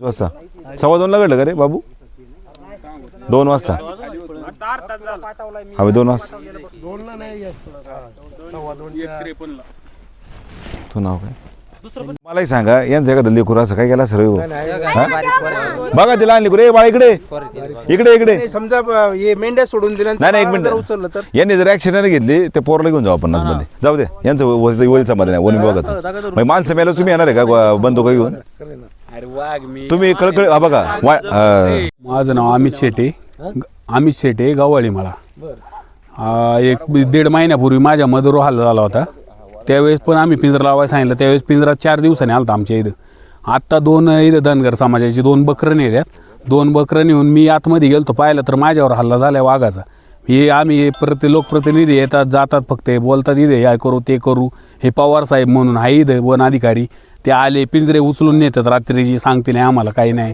वाजता सव्वा दोनला घडलं का रे बाबू दोन वाजता हवे दोन वाजता तू नाव काय मलाही सांगा यांचं एखादं लेकूर असं काय केलं सर्व बघा तिला लेकूर ए बाळा इकडे इकडे इकडे नाही, समजा हे मेंढ्या सोडून दिल्या नाही नाही एक जर उचललं मिनिट तर यांनी जर ऍक्शन नाही घेतली ते पोरला घेऊन जाऊ आपण मध्ये जाऊ दे यांचं वय समाधान आहे वन विभागाचं मग माणसं मेलं तुम्ही येणार आहे का बंदूक घेऊन अरे वाघ मी तुम्ही कळकळ हा बघा वा- अं, माझं नाव अमित शेटे. अमित शेटे गव्हाळी मला. आ, एक दीड महिन्यापूर्वी माझ्या मधुर हल्ला झाला होता. त्यावेळेस पण आम्ही पिंजरा लावायला सांगितलं. त्यावेळेस पिंजरा चार दिवसांनी आलता आमच्या इथं. आत्ता दोन इथं धनगर समाजाची दोन बकरं नेल्यात दोन बकरं नेऊन मी आतमध्ये गेलो पाहिलं तर माझ्यावर हल्ला झाला वाघाचा. हे आम्ही प्रति लोकप्रतिनिधी येतात जातात फक्त हे बोलतात इथे या करू ते करू. हे पवार साहेब म्हणून हा इथं वन अधिकारी. ते आले पिंजरे उचलून नेतात रात्रीची सांगते नाही आम्हाला काही नाही.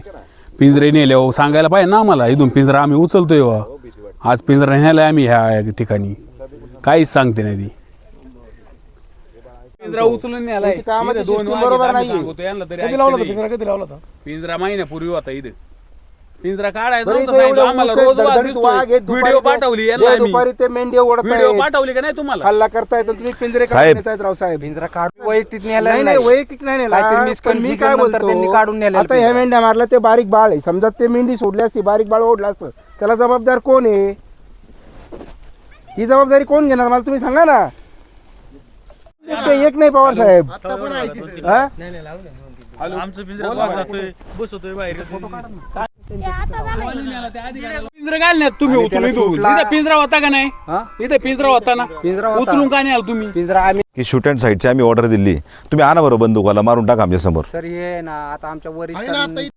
पिंजरे नेले हो सांगायला पाहिजे ना आम्हाला इथून पिंजरा आम्ही उचलतोय हो. आज पिंजरा नेलाय आम्ही ह्या ठिकाणी. काहीच सांगते नाही ती. पिंजरा उचलून दोन system वाघ बरोबर नाही. पिंजरा? पिंजरा महिन्यापूर्वी होता इथं. पिंजरा काढायचा बरं, नव्हता इथे सांगितलं एवढं आम्हाला ऊस आहे, रोज वाघ धडधडीत वाघ आहे, दिसतोय. दुपारी व्हिडिओ ते- पाठवली यांना ते आम्ही. दुपारी ते मेंढे ओढत व्हिडिओ आहेत. पाठवली का नाही तुम्हाला? हल्ला करतायत आणि तुम्ही पिंजरे साहेब. काढून नेतायत राव साहेब. पिंजरा काढून वैयक्तिक न्यायला नाही नाही. वैयक्तिक नाही नेला. काहीतरी पण मी काय नंतर त्यांनी बोलतो काढून नेलेला आता ह्या पिंजरा. मेंढ्या मारला ते बारीक बाळ आहे. समजा ते मेंढी सोडली असती बारीक बाळ ओढलं असतं. त्याला जबाबदार कोण आहे? ही जबाबदारी कोण घेणार? मला तुम्ही सांगा ना. ते एक नाही पवार साहेब. हा? पिंजरा घालण्यात तुम्ही उचलून इथून. इथं. पिंजरा होता का नाही? इथं पिंजरा होता ना? पिंजरा होता. उचलून का नाही आला तुम्ही? पिंजरा आम्ही की शूट अँड साईडची आम्ही ऑर्डर दिली. तुम्ही आणा बरोबर बंदूकवाला मारून टाका आमच्यासमोर. सर हे ना आता आमच्या वरिष्ठांनी